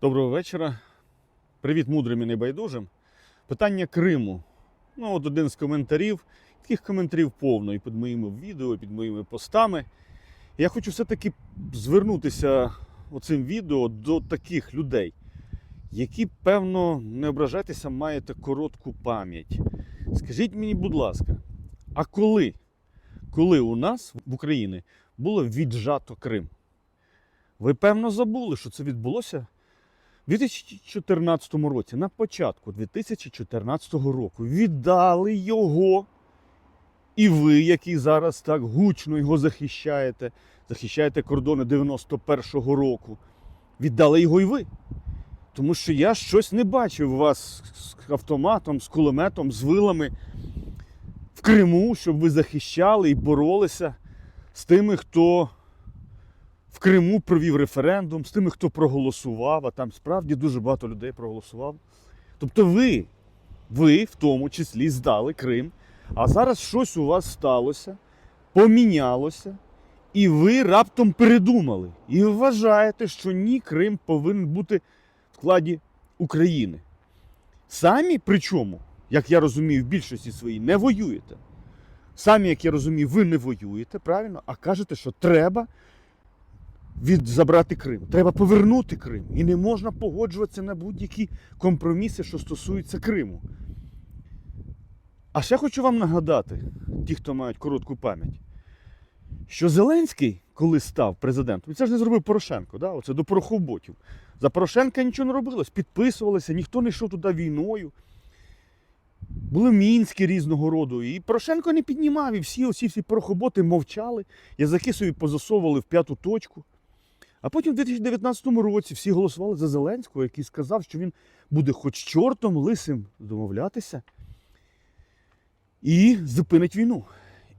Доброго вечора. Привіт мудрим і небайдужим. Питання Криму. Ну, от один з коментарів. Таких коментарів повно і під моїми відео, і під моїми постами. Я хочу все-таки звернутися оцим відео до таких людей, які, певно, не ображайтеся, маєте коротку пам'ять. Скажіть мені, будь ласка, а коли, коли у нас в Україні було віджато Крим? Ви певно забули, що це відбулося у 2014 році, на початку 2014 року, віддали його. І ви, які зараз так гучно його захищаєте, захищаєте кордони 91-го року, віддали його і ви. Тому що я щось не бачив вас з автоматом, з кулеметом, з вилами в Криму, щоб ви захищали і боролися з тими, хто в Криму провів референдум, з тими, хто проголосував, а там справді дуже багато людей проголосував. Тобто ви, ви в тому числі здали Крим, а зараз щось у вас сталося, помінялося, і ви раптом передумали. І вважаєте, що ні, Крим повинен бути в складі України. Самі, причому, як я розумію, в більшості своїй не воюєте. Самі, як я розумію, ви не воюєте, правильно, а кажете, що треба від забрати Крим. Треба повернути Крим. І не можна погоджуватися на будь-які компроміси, що стосуються Криму. А ще хочу вам нагадати, ті, хто мають коротку пам'ять, що Зеленський, коли став президентом, це ж не зробив Порошенко, да? оце до порохоботів. За Порошенка нічого не робилось, підписувалися, ніхто не йшов туди війною. Були мінські різного роду. І Порошенко не піднімав, і всі оці всі порохоботи мовчали, язики собі позасовували в п'яту точку. А потім в 2019 році всі голосували за Зеленського, який сказав, що він буде хоч чортом лисим домовлятися і зупинить війну.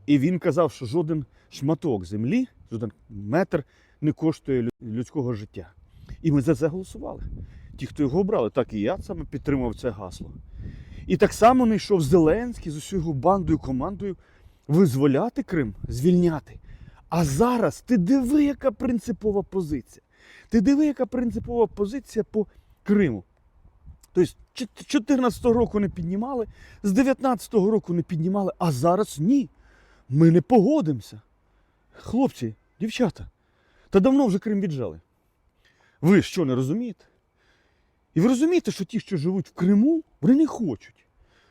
І він казав, що жоден шматок землі, жоден метр не коштує людського життя. І ми за це голосували. Ті, хто його обрали, так і я саме підтримав це гасло. І так само не йшов Зеленський з усією бандою, командою визволяти Крим, звільняти. А зараз ти диви, яка принципова позиція. Ти диви, яка принципова позиція по Криму. Тобто, з 2014 року не піднімали, з 2019 року не піднімали, а зараз ні. Ми не погодимося. Хлопці, дівчата, та давно вже Крим віджали. Ви що, не розумієте? І ви розумієте, що ті, що живуть в Криму, вони не хочуть.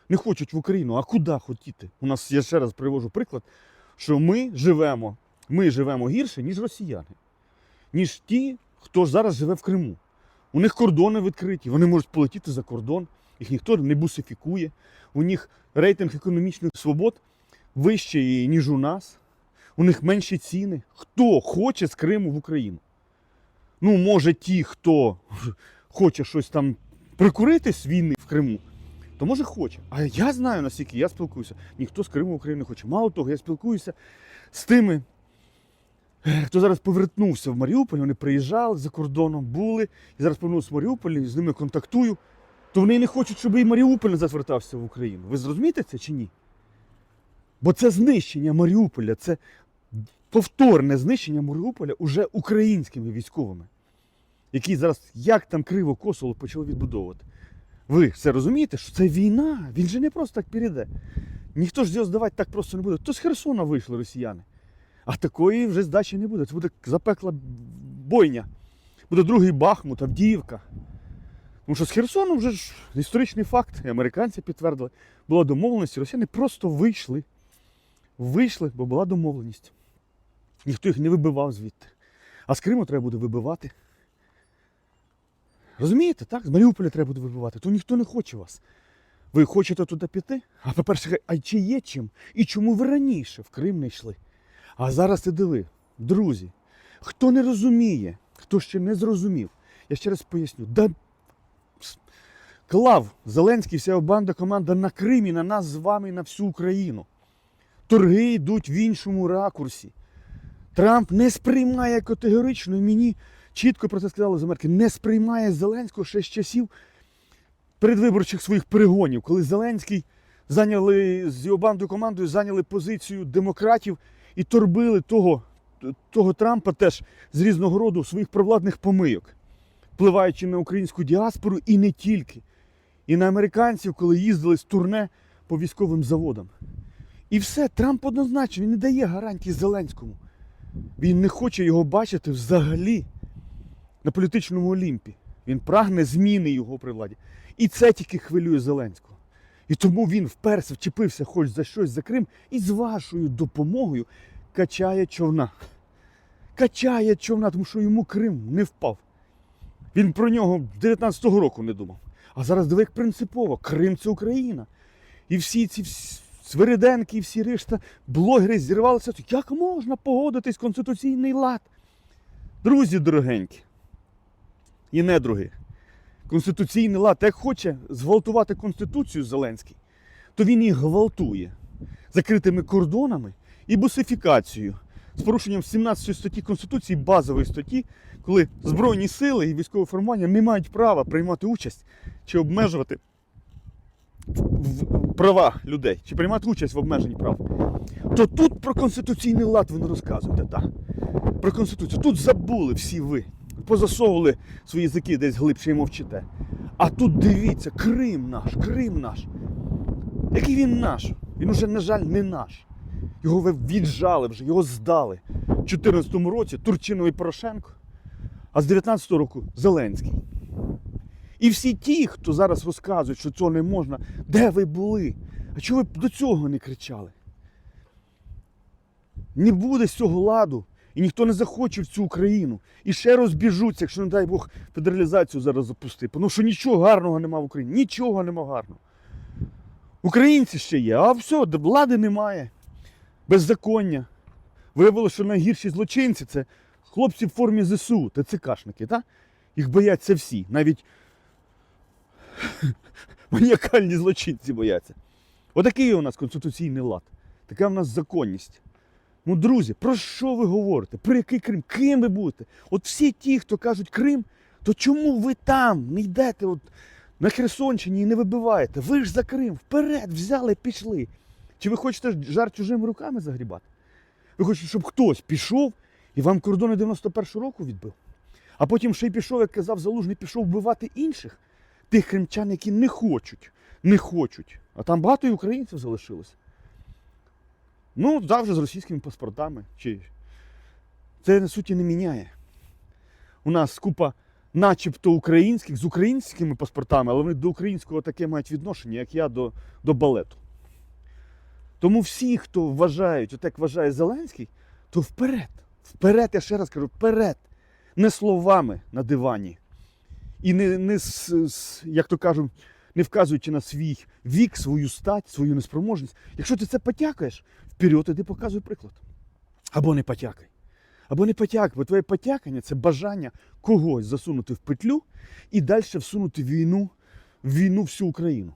Не хочуть в Україну, а куди хотіти? У нас, я ще раз привожу приклад, що ми живемо, ми живемо гірше, ніж росіяни, ніж ті, хто зараз живе в Криму. У них кордони відкриті, вони можуть полетіти за кордон, їх ніхто не бусифікує. У них рейтинг економічних свобод вищий, ніж у нас. У них менші ціни. Хто хоче з Криму в Україну? Ну, може, ті, хто хоче щось там прикурити з війни в Криму, то може хоче. А я знаю, наскільки я спілкуюся, ніхто з Криму в хоче. Мало того, я спілкуюся з тими, хто зараз повернувся в Маріуполь, вони приїжджали за кордоном, були, і зараз повернувся в Маріуполь, і з ними контактую, то вони не хочуть, щоб і Маріуполь не звертався в Україну. Ви зрозумієте це чи ні? Бо це знищення Маріуполя, це повторне знищення Маріуполя уже українськими військовими, які зараз як там криво косово почали відбудовувати. Ви це розумієте, що це війна, він же не просто так перейде. Ніхто ж його здавати так просто не буде. То з Херсона вийшли росіяни. А такої вже здачі не буде. Це буде запекла бойня. Буде другий Бахмут, Авдіївка. Тому що з Херсоном вже ж історичний факт, і американці підтвердили, була домовленість, росіяни просто вийшли. Вийшли, бо була домовленість. Ніхто їх не вибивав звідти. А з Криму треба буде вибивати. Розумієте, так? З Маріуполя треба буде вибивати, то ніхто не хоче вас. Ви хочете туди піти? А по-перше, а чи є чим? І чому ви раніше в Крим не йшли? А зараз ти диви, друзі, хто не розуміє, хто ще не зрозумів, я ще раз поясню, да клав Зеленський, вся банда, команда на Кримі, на нас з вами на всю Україну. Торги йдуть в іншому ракурсі. Трамп не сприймає категорично, і мені чітко про це сказали з Америки, не сприймає Зеленського ще з часів передвиборчих своїх перегонів, коли Зеленський зайняли з його бандою командою зайняли позицію демократів і торбили того, того Трампа теж з різного роду своїх провладних помийок. впливаючи на українську діаспору і не тільки. І на американців, коли їздили з турне по військовим заводам. І все, Трамп однозначно він не дає гарантії Зеленському. Він не хоче його бачити взагалі на політичному олімпі. Він прагне зміни його при владі. І це тільки хвилює Зеленського. І тому він вперся, вчепився хоч за щось за Крим і з вашою допомогою качає човна. Качає човна, тому що йому Крим не впав. Він про нього 19-го року не думав. А зараз диви, як принципово, Крим це Україна. І всі ці Свириденки і всі решта блогери зірвалися. Як можна погодитись конституційний лад? Друзі дорогенькі і недруги, конституційний лад, як хоче зґвалтувати Конституцію Зеленський, то він її гвалтує закритими кордонами і бусифікацією з порушенням 17 статті Конституції, базової статті, коли Збройні сили і військове формування не мають права приймати участь чи обмежувати права людей, чи приймати участь в обмеженні прав. То тут про конституційний лад ви не розказуєте, так. Про Конституцію. Тут забули всі ви. Позасовували свої язики десь глибше і мовчите. А тут дивіться, Крим наш, Крим наш. Який він наш? Він уже, на жаль, не наш. Його ви віджали вже, його здали. У 2014 році Турчинов і Порошенко, а з 19 року Зеленський. І всі ті, хто зараз розказують, що цього не можна, де ви були? А чого ви до цього не кричали? Не буде з цього ладу, і ніхто не захоче в цю Україну. І ще розбіжуться, якщо, не дай Бог, федералізацію зараз запустити. Тому що нічого гарного нема в Україні. Нічого нема гарного. Українці ще є, а все, влади немає. Беззаконня. Виявилося, що найгірші злочинці це хлопці в формі ЗСУ, ТЦКшники, так? Їх бояться всі. Навіть маніакальні злочинці бояться. Отакий у нас конституційний лад. Така в нас законність. Ну, друзі, про що ви говорите? Про який Крим? Ким ви будете? От всі ті, хто кажуть Крим, то чому ви там не йдете от на Херсонщині і не вибиваєте? Ви ж за Крим, вперед, взяли, пішли. Чи ви хочете жар чужими руками загрібати? Ви хочете, щоб хтось пішов і вам кордони 91-го року відбив? А потім ще й пішов, як казав Залужний, пішов вбивати інших, тих кримчан, які не хочуть, не хочуть. А там багато і українців залишилося. Ну, завжди з російськими паспортами. Чи... Це на суті не міняє. У нас купа начебто українських з українськими паспортами, але вони до українського таке мають відношення, як я до, до балету. Тому всі, хто вважають, от як вважає Зеленський, то вперед. Вперед, я ще раз кажу, вперед. Не словами на дивані. І не, не як то кажуть, не вказуючи на свій вік, свою стать, свою неспроможність. Якщо ти це потякаєш, вперед іди показуй приклад. Або не потякай. Або не потякай, бо твоє потякання це бажання когось засунути в петлю і далі всунути війну, війну всю Україну.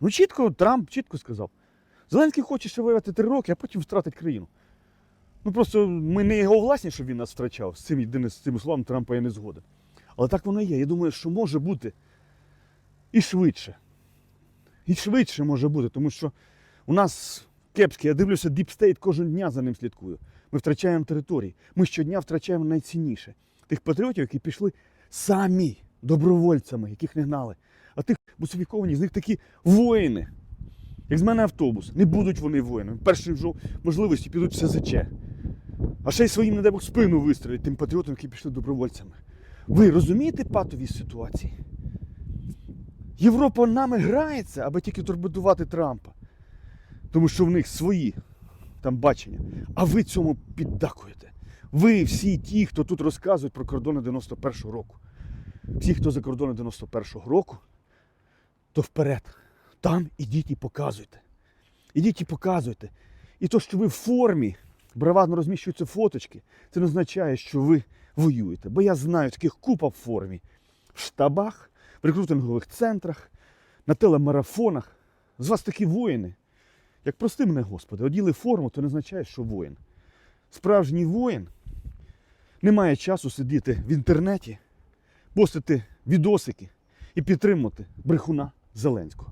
Ну, чітко Трамп чітко сказав. Зеленський хоче ще воювати три роки, а потім втратить країну. Ну просто ми не його власні, щоб він нас втрачав. З цим єдине з цим словом Трампа я не згоден. Але так воно є. Я думаю, що може бути і швидше. І швидше може бути, тому що у нас кепське, я дивлюся, State кожен дня за ним слідкую. Ми втрачаємо території. Ми щодня втрачаємо найцінніше. Тих патріотів, які пішли самі добровольцями, яких не гнали. А тих бусифіковані, з них такі воїни. Як з мене автобус. Не будуть вони воїнами. Перші вже можливості підуть в СЗЧ. А ще й своїм, не дай Бог, спину вистрілять тим патріотам, які пішли добровольцями. Ви розумієте патовість ситуації? Європа нами грається, аби тільки турбудувати Трампа. Тому що в них свої там бачення. А ви цьому піддакуєте. Ви всі ті, хто тут розказують про кордони 91-го року. Всі, хто за кордони 91-го року, то вперед. Там ідіть і показуйте. Ідіть і показуйте. І то, що ви в формі, бравадно розміщуються фоточки, це не означає, що ви воюєте. Бо я знаю таких купа в формі. В штабах, в рекрутингових центрах, на телемарафонах. З вас такі воїни. Як прости мене, Господи, оділи форму, то не означає, що воїн. Справжній воїн не має часу сидіти в інтернеті, постити відосики і підтримувати брехуна Зеленського.